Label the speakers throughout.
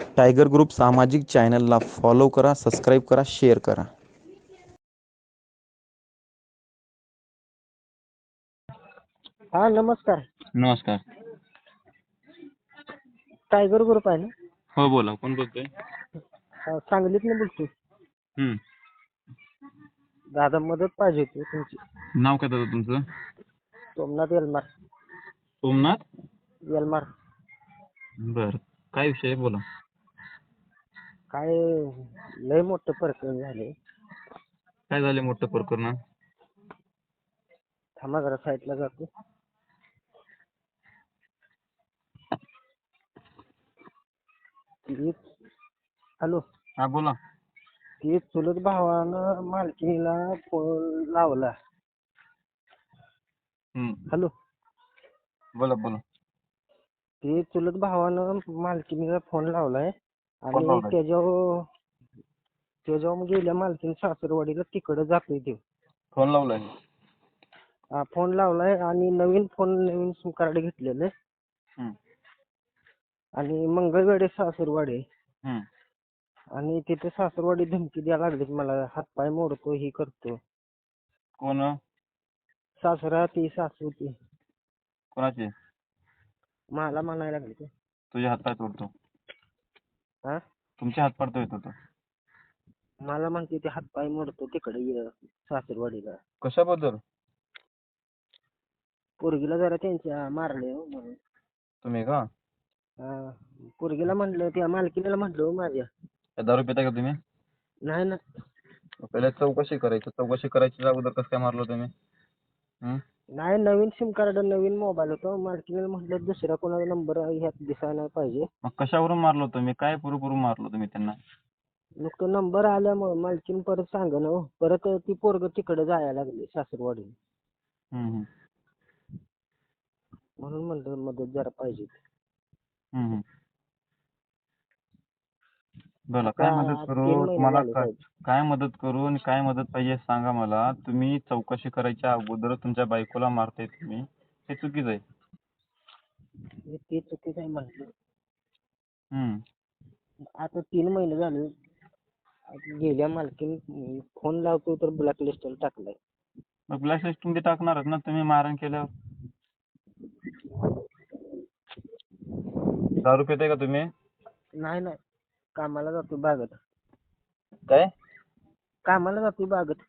Speaker 1: Tiger group सामाजिक चॅनलला follow करा सबस्क्राईब करा शेअर करा.
Speaker 2: हा नमस्कार.
Speaker 3: नमस्कार.
Speaker 2: टायगर ग्रुप आहे ना?
Speaker 3: हो बोला कोण बोलतोय?
Speaker 2: हा, सांगलीतनं बोलतोय.
Speaker 3: हम्म.
Speaker 2: दादा मदत पाहिजे होती तुमची.
Speaker 3: नाव काय दादा तुमचं?
Speaker 2: सोमनाथ येलमार.
Speaker 3: सोमनाथ?
Speaker 2: येलमार.
Speaker 3: बर काय विषय आहे? बोला.
Speaker 2: काय लय मोठं प्रकरण झाले.
Speaker 3: काय झाले मोठं प्रकरण
Speaker 2: थांबा जरा साईडला जातो. हॅलो.
Speaker 3: हा बोला.
Speaker 2: ती चुलत भावानं मालकीला फोन लावला.
Speaker 3: हम्म.
Speaker 2: हॅलो.
Speaker 3: बोला बोला.
Speaker 2: ते चुलत भावानं मालकीनीला फोन लावलाय. आणि. त्याच्यावर त्याच्यावर गेल्या मालकीन सासरवाडीला तिकडं जातोय ते
Speaker 3: फोन लावलाय?
Speaker 2: हा, फोन लावलाय आणि नवीन फोन नवीन सिम कार्ड घेतलेलं आहे. आणि मंगळवेढे सासरवाडी
Speaker 3: हम्म.
Speaker 2: आणि तिथे सासरवाडी धमकी द्यायला लागलीत मला हातपाय मोडतो ही करतो.
Speaker 3: कोण?
Speaker 2: सासरा ती सासू ती.
Speaker 3: कोणाचे?
Speaker 2: मला म्हणायला लागली ते.
Speaker 3: तुझे हात पाय तोडतो.
Speaker 2: हा?
Speaker 3: तुमचे हात पाय तोडतो तो.
Speaker 2: मला म्हणते ते हातपाय मोडतो तिकडे ये सासरवाडीला.
Speaker 3: कशाबद्दल?
Speaker 2: पोरगीला जरा त्यांच्या मारले हो म्हणून.
Speaker 3: तुम्ही का?
Speaker 2: हा, पोरगीला म्हटलं त्या मालकीनीला म्हटलं हो माझ्या.
Speaker 3: काय दारू पिता का तुम्ही?
Speaker 2: नाही ना.
Speaker 3: पहिले चौकशी करायची चौकशी करायच्या अगोदर कसं काय मारलं तुम्ही? हम्म?
Speaker 2: नाही नवीन सिम कार्ड नवीन मोबाईल होतो. मालकीनीला म्हटलं दुसऱ्या कोणाचा नंबर ह्यात दिसायला नाही पाहिजे.
Speaker 3: मग कशावरून मारलं तुम्ही काय पुरू पुरू मारलं तुम्ही त्यांना?
Speaker 2: मग तो नंबर आल्यामुळे मालकीन परत सांगा ना हो. परत ती पोरग तिकडे जायला लागली सासरवाडी
Speaker 3: हम्म, हम्म.
Speaker 2: म्हणून म्हणलं मदत जरा पाहिजे.
Speaker 3: हम्म, हम्म. बोला काय मदत
Speaker 2: तीन
Speaker 3: करू
Speaker 2: महिने
Speaker 3: तुम्हाला
Speaker 2: झाले
Speaker 3: काय
Speaker 2: साहेब.
Speaker 3: काय मदत करू आणि काय मदत पाहिजे सांगा मला. तुम्ही चौकशी करायच्या अगोदर तुमच्या बायकोला मारताय तुम्ही. हे चुकीचं आहे.
Speaker 2: हे ते चुकीचं आहे म्हटलं.
Speaker 3: हम्म.
Speaker 2: आता तीन महिने झाले. गेल्या मालकीन फोन लावतो तर ब्लॅक लिस्टला टाकलाय.
Speaker 3: मग ब्लॅक लिस्टमध्ये टाकणारच ना तुम्ही मारण केल्यावर. दारू पिताय का तुम्ही?
Speaker 2: नाही नाही. कामाला जातो बागत.
Speaker 3: काय?
Speaker 2: कामाला जातो बागत.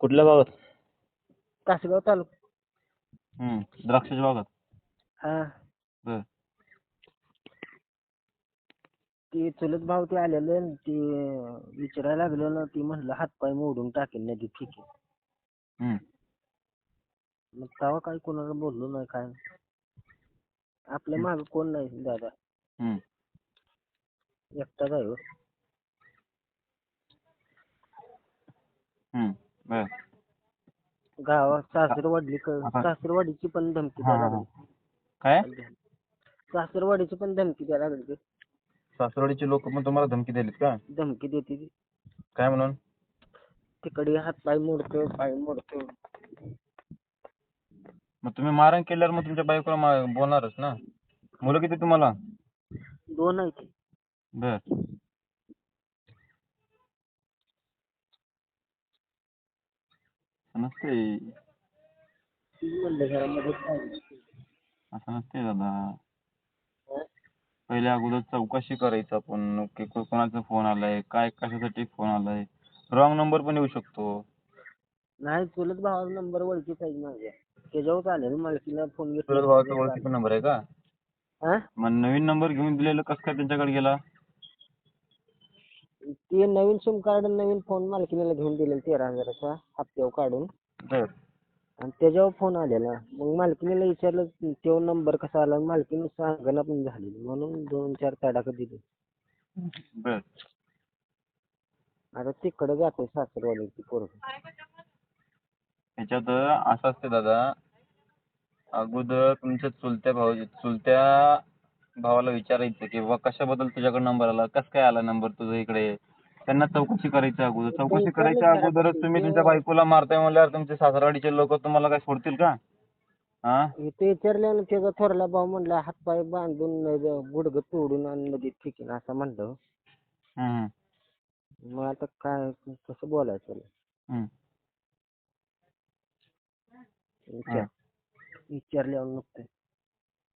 Speaker 3: कुठल्या भागात
Speaker 2: तासगाव तालुका.
Speaker 3: हम्म द्राक्षाच्या भागात
Speaker 2: हा.
Speaker 3: बर.
Speaker 2: ते चुलत भाव ते आलेले न ते विचारायला लागलं ना ती म्हणलं हातपाय मोडून टाकेल नदी ठीक आहे.
Speaker 3: हम्म.
Speaker 2: मग तेव्हा काही कोणाला बोललो नाही काय नाही. आपल्या माग कोण नाही दादा
Speaker 3: हम्म.
Speaker 2: एकटाच आहे हो.
Speaker 3: हम्म. बर
Speaker 2: गावात सासरवाडी
Speaker 3: आता-
Speaker 2: सासरवाडीची पण धमकी
Speaker 3: हा,
Speaker 2: द्यायला
Speaker 3: हा, हा.
Speaker 2: लागली
Speaker 3: काय
Speaker 2: सासरवाडीची पण धमकी द्यायला लागली.
Speaker 3: सासरवाडीचे लोक पण तुम्हाला धमकी दिलीत का
Speaker 2: धमकी देते ती.
Speaker 3: काय म्हणून
Speaker 2: तिकडे हातपाय मोडतो पाय मोडतो
Speaker 3: मग तुम्ही मारण केल्यावर मग तुमच्या बायकोला मा- बोलणारच ना. मुलं किती तुम्हाला?
Speaker 2: दोन आहे ते
Speaker 3: बर नसते
Speaker 2: म्हणलं
Speaker 3: असं नसते दादा. पहिले अगोदर चौकशी करायचं आपण की को- कोणाचा फोन आलाय काय कशासाठी फोन आलाय. रॉंग नंबर पण येऊ शकतो.
Speaker 2: नाही चुलत भावाचा नंबर ओळखीचा आहे माझ्या. त्याच्यावर चालेल मालकीला फोन
Speaker 3: तुला भावाचा ओळखीचा नंबर आहे का?
Speaker 2: हा?
Speaker 3: मग नवीन नंबर घेऊन दिलेलं कसं काय त्यांच्याकडे गेला?
Speaker 2: ते नवीन सिम कार्ड नवीन फोन मालकीला घेऊन दिलेला तेरा हजाराचा हप्त्यावर काढून.
Speaker 3: बर
Speaker 2: आणि त्याच्यावर फोन आलेला. मग मालकीनीला विचारलं तो नंबर कसा आला? मालकीने सांगणं पण झालेली. म्हणून दोन चार तडाखा दिले.
Speaker 3: बर.
Speaker 2: आता तिकडे जातोय सासरवाडीची पोरग.
Speaker 3: ह्याच्यात असं असते दादा अगोदर तुमच्या चुलत्या भाऊ चुलत्या भावाला विचारायचं की बाबा कशाबद्दल तुझ्याकडे नंबर आला? कस काय आला नंबर तुझ्या इकडे? त्यांना चौकशी करायची अगोदर. चौकशी करायच्या अगोदरच तुम्ही तुमच्या बायकोला मारताय म्हणल्यावर तुमचे सासरवाडीचे लोक तुम्हाला काय सोडतील का? हा?
Speaker 2: इथे विचारल्यानं त्याचा थोरला भाऊ म्हणला हातपाय बांधून गुडघ तोडून आणि नदीत फेकीन असं म्हणलं.
Speaker 3: हम्म,
Speaker 2: मग आता काय कसं बोलायचं?
Speaker 3: हम्म.
Speaker 2: विचार. विचारल्यावर नुकतं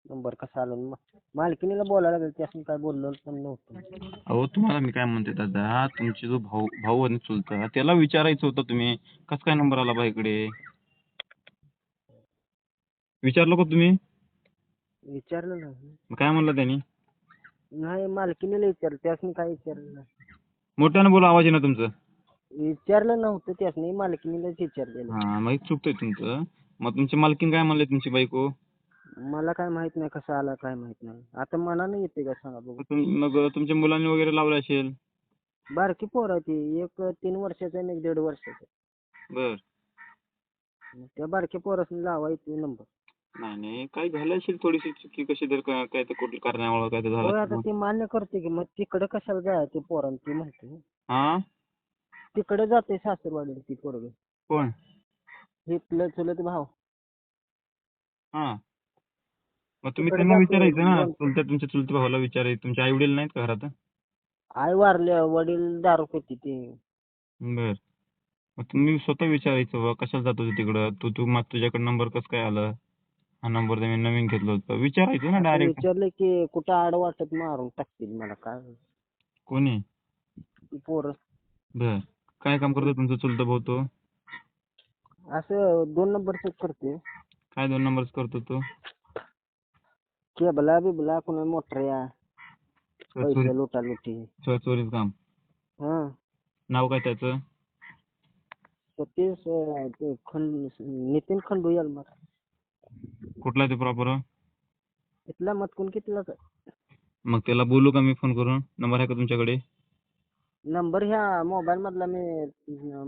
Speaker 2: नंबर कसा आला मग मालकिनीला बोलायला लागेल त्यासून काय बोललो पण नव्हतं.
Speaker 3: अहो तुम्हाला मी काय म्हणते दादा तुमचे जो भाऊ भाऊ आणि चुलता त्याला विचारायचं होतं तुम्ही. कस काय नंबर आला बा इकडे? विचारलं का तुम्ही?
Speaker 2: विचारलं नाही
Speaker 3: मग काय म्हणलं त्यांनी?
Speaker 2: नाही मालकिनीला विचारलं त्यासनी काय विचारलं नाही.
Speaker 3: मोठ्यानं बोला आवाज ना तुमचं.
Speaker 2: विचारलं नव्हतं त्यासनी मालकिनीलाच विचारलेलं.
Speaker 3: हा मग चुकतंय तुमचं. मग तुमची मालकीन काय म्हणले तुमची बायको?
Speaker 2: मला काय माहीत नाही कसा आला काय माहीत नाही. आता मनानं येते का सांगा बघू.
Speaker 3: मग तुम- मग तुमच्या मुलांनी वगैरे लावलं असेल?
Speaker 2: बारकी पोर आहे ती. एक तीन वर्षाचं आणि एक दीड वर्षाचं.
Speaker 3: बर.
Speaker 2: मग त्या बारक्या पोरासनी लावायचे नंबर.
Speaker 3: नाही नाही. काय झालं असेल थोडीशी चुकी कशी तर काय काय तर कारणामुळे काय तर झालं
Speaker 2: आता
Speaker 3: असेल.
Speaker 2: ती मान्य करते की मग तिकडे कशाला जायचं पोरांनी ती म्हणते.
Speaker 3: हा?
Speaker 2: तिकडे जाते सासरवाडीला ती पोरग.
Speaker 3: कोण?
Speaker 2: इथलं चुलत भाव.
Speaker 3: हा. मग तुम्ही
Speaker 2: तिकडे
Speaker 3: त्यांना
Speaker 2: जाते,
Speaker 3: विचारायचं ना चुलत्या तुमच्या चुलत्या भावाला विचारायचं तुमचे आई वडील नाहीत का घरात?
Speaker 2: आई वारले वडील दारू पिते ती.
Speaker 3: बर. मग तुम्ही स्वतः विचारायचं बा कशाला जात होते तिकडं? तू तू मग तुझ्याकडे नंबर कसं काय आला? हा नंबर मी नवीन घेतला होता. विचारायचं ना डायरेक्ट
Speaker 2: विचारलं की कुठं आड वाटत मारून टाकतील मला काय?
Speaker 3: कोणी?
Speaker 2: ती पोरं.
Speaker 3: बर. काय काम करतो तुमचा चुलता भाऊ तो?
Speaker 2: असं दोन नंबर चेक करते
Speaker 3: काय दोन नंबर्स करतो तो?
Speaker 2: केबला बिबला कुणा मोटऱ्या
Speaker 3: चोरी
Speaker 2: पैसे लुटा लुटी
Speaker 3: चोरीचं काम.
Speaker 2: हा.
Speaker 3: नाव काय त्याचं?
Speaker 2: सतीश अं, ते खंड नितीन खंडू यालमार.
Speaker 3: कुठला तो प्रॉपर
Speaker 2: इथला मतकून कितीलाच आहे?
Speaker 3: मग त्याला बोलू का मी फोन करून? नंबर आहे का तुमच्याकडे?
Speaker 2: नंबर ह्या मोबाईल मधला मी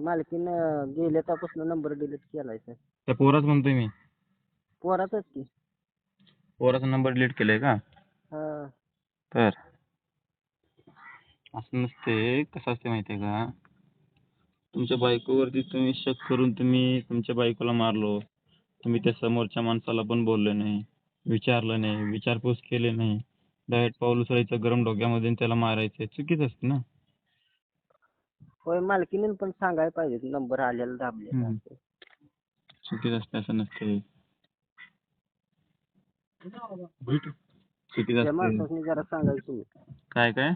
Speaker 2: मालकीनं गेल्या त्यापासून नंबर डिलीट केलाय सर
Speaker 3: त्या पोराच म्हणतोय मी.
Speaker 2: पोराचाच की.
Speaker 3: पोराचा नंबर डिलीट केलाय का?
Speaker 2: हा.
Speaker 3: तर. असं नसते कसं असते माहितीये का? तुमच्या बायकोवरती तुम्ही शक करून तुम्ही तुमच्या बायकोला मारलो. तुम्ही त्या समोरच्या माणसाला पण बोलले नाही विचारलं नाही विचारपूस केली नाही. डायरेक्ट पाऊल उचलायचं गरम डोक्यामध्ये आणि त्याला मारायचं चुकीच असते ना.
Speaker 2: होय मालकीने पण सांगायला पाहिजे नंबर आलेला दाबलेला
Speaker 3: हम्म.
Speaker 2: असं.
Speaker 3: चुकीच असते असं नसते चुकीच
Speaker 2: त्या
Speaker 3: असते
Speaker 2: माणसाने जरा सांगायचं तुम्ही.
Speaker 3: काय काय?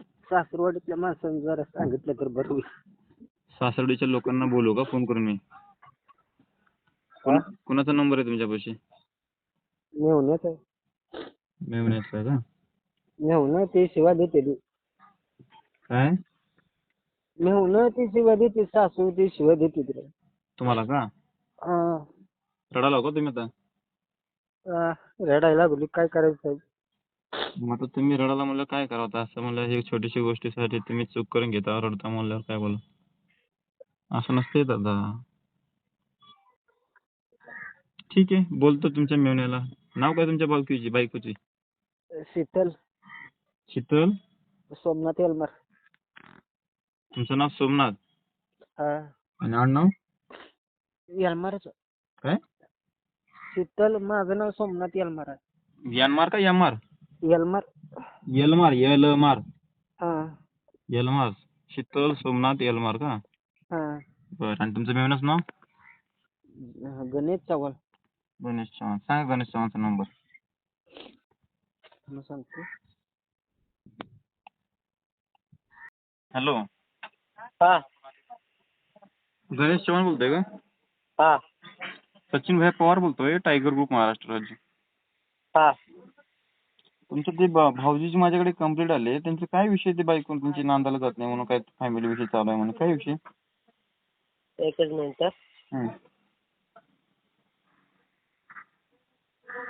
Speaker 2: सासरवाडीतल्या माणसाने जरा सांगितलं तर बरं होईल.
Speaker 3: सासरडीच्या लोकांना बोलू का? फ़ोन करून मी. कोण- कोणाचा नंबर आहे तुमच्यापाशी?
Speaker 2: मेहुण्यात आहे.
Speaker 3: मेवण्याचा का?
Speaker 2: मेहुणं ते शिवा देते. ती.
Speaker 3: काय?
Speaker 2: मेहुणं ती शिवा देते सासू ती शिवा देते तिला
Speaker 3: तुम्हाला का?
Speaker 2: हा.
Speaker 3: रडाला का तुम्ही आता?
Speaker 2: आ, रडायला लागली काय करायचं साहेब?
Speaker 3: मग आता तुम्ही रडाला म्हणलं काय करावं आता? असं म्हणलं हे छोटीशी गोष्टीसाठी तुम्ही चूक करून घेता रडता म्हणल्यावर काय बोला? असं नसते दादा ठीक आहे बोलतो तुमच्या मेवण्याला. नाव काय तुमच्या बायकोची बायकोची?
Speaker 2: शीतल.
Speaker 3: शीतल?
Speaker 2: सोमनाथ एलमार
Speaker 3: तुमचं नाव सोमनाथ.
Speaker 2: हा.
Speaker 3: आणि आडनाव?
Speaker 2: एलमारच
Speaker 3: काय?
Speaker 2: शीतल माझं नाव सोमनाथ एलमार आहे.
Speaker 3: यानमार का यमार?
Speaker 2: एलमार
Speaker 3: यलमार यलमार.
Speaker 2: हा.
Speaker 3: यलमार. शीतल सोमनाथ यलमार का?
Speaker 2: हा.
Speaker 3: बरं आणि तुमचं मेवण्याचं नाव?
Speaker 2: गणेश चव्हाण.
Speaker 3: गणेश चव्हाण. सांगा गणेश चव्हाणचा नंबर.
Speaker 2: मी सांगतो.
Speaker 3: हॅलो.
Speaker 2: हा.
Speaker 3: गणेश चव्हाण बोलतोय का?
Speaker 2: हा.
Speaker 3: सचिन भाई पवार बोलतोय टायगर ग्रुप महाराष्ट्र राज्य.
Speaker 2: हा.
Speaker 3: तुमचं ते भा- भाऊजीची माझ्याकडे कंप्लेंट आले. त्यांचे काय विषय ते बायकून तुमची नांदायला जात नाही म्हणून काय फॅमिली विषय चालू आहे म्हणून. काय विषय?
Speaker 2: एकच मिनिट.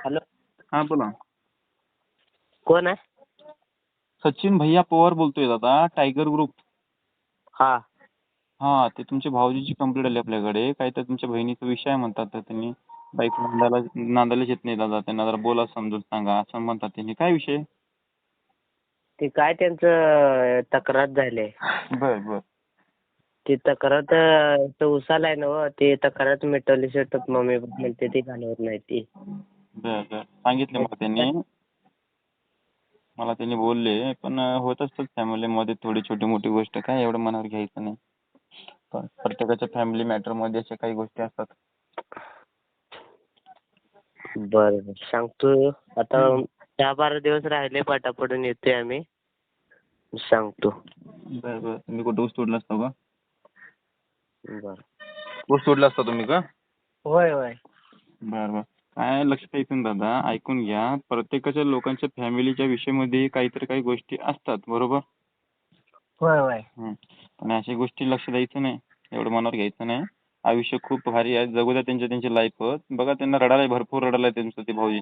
Speaker 2: हॅलो.
Speaker 3: हा बोला.
Speaker 2: कोण आहे?
Speaker 3: सचिन भैया पवार बोलतोय दादा टायगर ग्रुप.
Speaker 2: हा.
Speaker 3: हा ते तुमच्या भाऊजीची कंप्लेंट आली आपल्याकडे. काय तर तुमच्या बहिणीचा विषय आहे म्हणतात तर त्यांनी बाईक नांदायला नांदायलाच येत नाही दादा. त्यांना जरा बोला समजून सांगा. असं म्हणतात त्यांनी. काय विषय?
Speaker 2: ते काय त्यांचं तक्रार झाले.
Speaker 3: बर बर.
Speaker 4: ती तक्रार तर तो उसाला आहे ना हो. ते तक्रार मिटवली शेवट मम्मी म्हणते ती घालवत नाही ती.
Speaker 3: बर बर. सांगितले मला त्यांनी. मला त्यांनी बोलले पण होत असतात फॅमिलीमध्ये थोडी छोटी मोठी गोष्ट काय एवढं मनावर घ्यायचं नाही. पण प्रत्येकाच्या फॅमिली मॅटरमध्ये अशा काही गोष्टी असतात.
Speaker 4: बरं बरं. सांगतो. आता दहा बारा दिवस राहिले पाटापडून येतोय आम्ही. सांगतो.
Speaker 3: बर बर. तुम्ही कुठं ऊस तोडला असतो का?
Speaker 4: बरं.
Speaker 3: ऊस तोडला असता तुम्ही का?
Speaker 4: होय होय.
Speaker 3: बर बर. काय लक्षात द्यायचं ना दादा? ऐकून घ्या. प्रत्येकाच्या लोकांच्या फॅमिलीच्या विषयामध्ये काहीतरी काही गोष्टी असतात बरोबर?
Speaker 4: होय होय.
Speaker 3: पण अशा गोष्टी लक्ष द्यायचं नाही. एवढं मनावर घ्यायचं नाही. आयुष्य खूप भारी आहे. जगू द्या त्यांच्या त्यांची लाईफ बघा त्यांना रडायला भरपूर रडायला त्यांचं ते भाऊजी.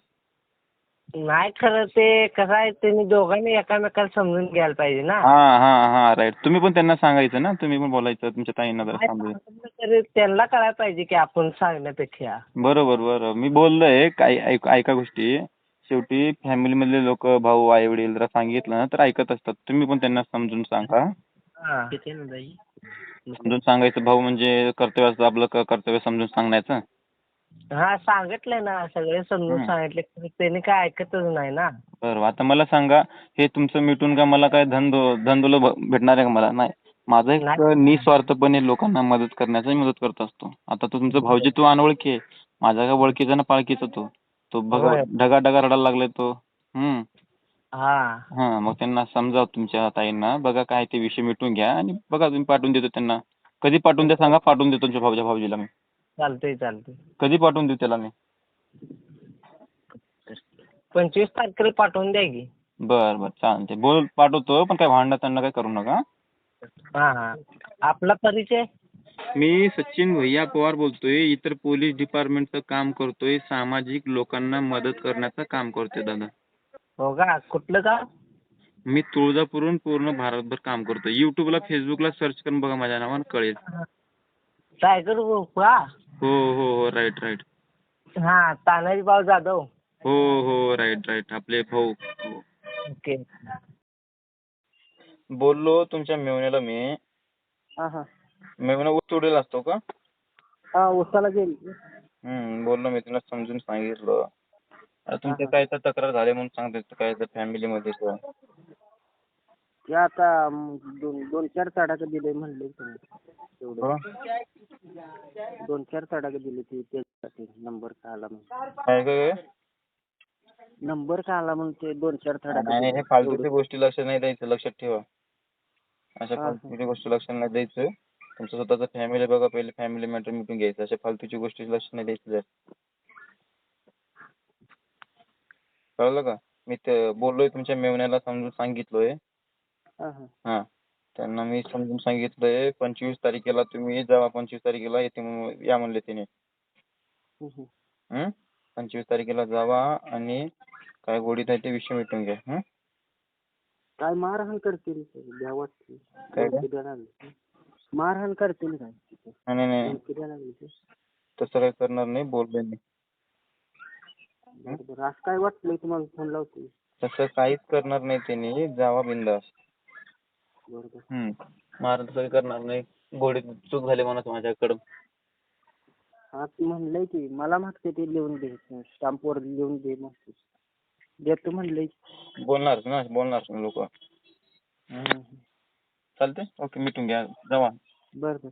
Speaker 4: नाही खरं ते कसं आहे त्यांनी दोघांनी एकामेकाला समजून घ्यायला पाहिजे ना.
Speaker 3: हा हा हा राईट तुम्ही पण त्यांना सांगायचं ना तुम्ही पण बोलायचं तुमच्या ताईंना जरा समजून
Speaker 4: तरी त्यांना कळायला पाहिजे की आपण सांगण्यापेक्षा.
Speaker 3: बरोबर बरं मी बोललोय काय ऐक ऐका गोष्टी. शेवटी फॅमिलीमधले लोक भाऊ आई वडील जरा सांगितलं ना तर ऐकत असतात. तुम्ही पण त्यांना समजून सांगा.
Speaker 4: हा.
Speaker 3: समजून सांगायचं भाऊ म्हणजे कर्तव्य असतं आपलं क- कर्तव्य समजून सांगण्याचं.
Speaker 4: हा सांगितलंय ना सगळे समजून. सांगितले. त्यांनी काय ऐकतच नाही ना.
Speaker 3: बरं आता मला सांगा हे तुमचं मिटून का मला काय धन दो धन दौलत भ- भेटणार आहे का मला? नाही. माझं एक
Speaker 4: नाही.
Speaker 3: निस्वार्थपणे लोकांना मदत करण्याचा मदत करत असतो. आता तो तुमचा भाऊजी तो अनोळखी आहे. माझा काय ओळखीचा ना पाळखीचा तो. तो बघा
Speaker 4: होय.
Speaker 3: ढगा ढगा रडायला लागलाय तो. हम्म.
Speaker 4: हा.
Speaker 3: हा मग त्यांना समजाव तुमच्या ताईंना. बघा काय ते विषय मिटून घ्या आणि बघा तुम्ही पाठवून देतो त्यांना. कधी पाठवून द्या सांगा पाठवून देतो तुमच्या भाऊच्या भाऊजीला मी.
Speaker 4: चालतंय चालतंय.
Speaker 3: कधी पाठवून देऊ त्याला मी?
Speaker 4: पंचवीस तारखेला पाठवून द्या की.
Speaker 3: बर बर चालते बोल पाठवतो पण काय भांडणं त्यांना काय करू नका
Speaker 4: हा. हा आपला परिचय?
Speaker 3: मी सचिन भैया पवार बोलतोय. इतर पोलीस डिपार्टमेंटचं काम करतोय. सामाजिक लोकांना मदत करण्याचं काम करतोय दादा.
Speaker 4: हो का? कुठलं गाव?
Speaker 3: मी तुळजापूरहून पूर्ण भारतभर काम करतोय. युट्यूबला फेसबुकला सर्च करून बघा माझ्या नावानं कळेल.
Speaker 4: टायगर ग्रुप का?
Speaker 3: हो हो हो राईट राईट
Speaker 4: हा तानाजी भाऊ जाधव.
Speaker 3: हो हो राईट राईट आपले भाऊ.
Speaker 4: ओके
Speaker 3: बोललो तुमच्या मेवण्याला मी.
Speaker 2: हा हा.
Speaker 3: मेवणा ऊस तोडेल असतो का?
Speaker 2: हा उसाला गेली.
Speaker 3: हम्म बोललो मी तुला समजून सांगितलं. आता तुमच्या काय तर तक्रार झाली म्हणून सांगते काय तर फॅमिलीमध्ये
Speaker 2: ते आता दोन दोन चार तडाखे दिले म्हणले तुम्ही. तेवढं दोन चार तडाखे दिले ते त्याच्यासाठी. नंबर का आला म्हणून.
Speaker 3: काय काय
Speaker 2: नंबर का आला म्हणून ते दोन चार
Speaker 3: नाही हे. फालतूच्या गोष्टी लक्ष नाही द्यायचं. लक्षात ठेवा. अशा
Speaker 2: हा, हा.
Speaker 3: फालतूच्या गोष्टी लक्ष नाही द्यायचं. तुमचं स्वतःचं फॅमिली बघा पहिले फॅमिली मॅटर मिटून घ्यायचं. अशा फालतूच्या गोष्टी लक्ष नाही द्यायचं जर. कळलं का? मी ते बोललोय तुमच्या मेवण्याला समजून सांगितलोय.
Speaker 2: हा
Speaker 3: त्यांना मी समजून सांगितलंय पंचवीस तारखेला तुम्ही जावा पंचवीस तारखेला येते म्हणून- या म्हणले तिने.
Speaker 2: हम्म.
Speaker 3: हं? पंचवीस तारखेला जावा आणि काय गोडीत आहे ते विषय मिटून घ्या हं?
Speaker 2: काय मारहाण करतील? वाटते.
Speaker 3: काय
Speaker 2: धमकी द्यायला लागले मारहाण करतील काय?
Speaker 3: नाही नाही नाही.
Speaker 2: धमकी द्यायला लागले ते.
Speaker 3: तसं काही करणार नाही बोललोय मी.
Speaker 2: बरं बरं असं काय वाटलंय तुम्हाला फोन लावते?
Speaker 3: तसं काहीच करणार नाही त्यांनी जावा बिंदास. हम्म. काही करणार नाही. गोडीत चूक झाली म्हणत माझ्याकडं.
Speaker 2: हा ती म्हणलंय की मला मागते ते लिहून दे स्टॅम्पवर लिहून दे मग देतो म्हणलंय.
Speaker 3: बोलणार ना बोलणार लोक. चालते ओके मिटून घ्या. जावा.
Speaker 2: बरं बरं.